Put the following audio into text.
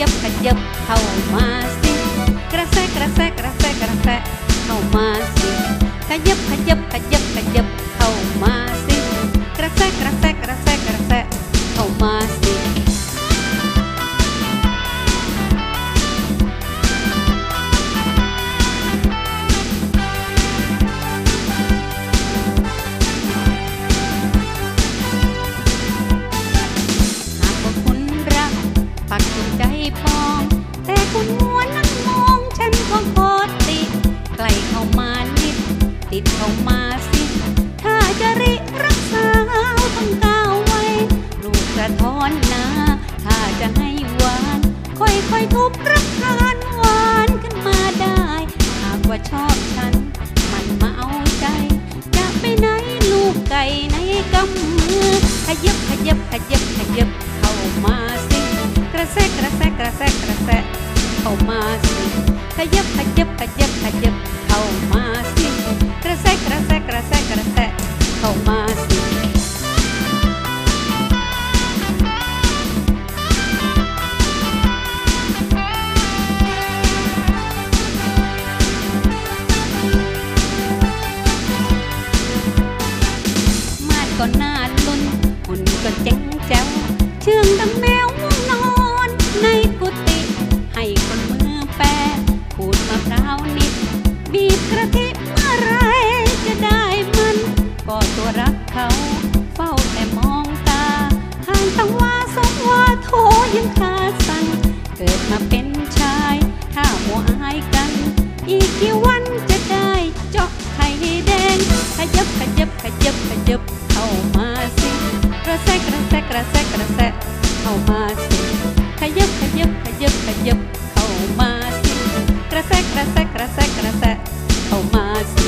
ยับขยับเข้ามาสิกร ปอง แต่คุณมัวนั่งมองฉันก็ขอติดใกล้เข้ามานิด ติดเข้ามาสิ ถ้าจะริรักษาต้องก้าวไว้ลูกกระท้อนนา ถ้าจะให้หวาน ค่อยๆทุบรักทานหวานขึ้นมาได้ หากว่าชอบฉัน มันมาเอาใจ จะไปไหนลูกไก่ในกำมือขยับขยับขยับขยับ แสกระแสเข้ามาสิขยับขยับขยับขยับเข้ามาสิกระแสกระแสกระแสกระแสเข้ามาสิมาดก็น่าลุ้นหุ่นก็เจ๋งแจ๋วเชื่องดังแมว เขา เฝ้าแต่มองตาห่างตั้งว่าสองว่าโทยังขาดสั่นเกิดมาเป็นชาย ถ้ามัวอายกัน อีกกี่วันจะได้เจาะไข่แดงขยับขยับขยับขยับเข้ามาสิกระแสกระแสกระแสกระแสเข้ามาสิขยับขยับขยับขยับเข้ามาสิกระแสกระแสกระแสกระแสเข้ามาสิ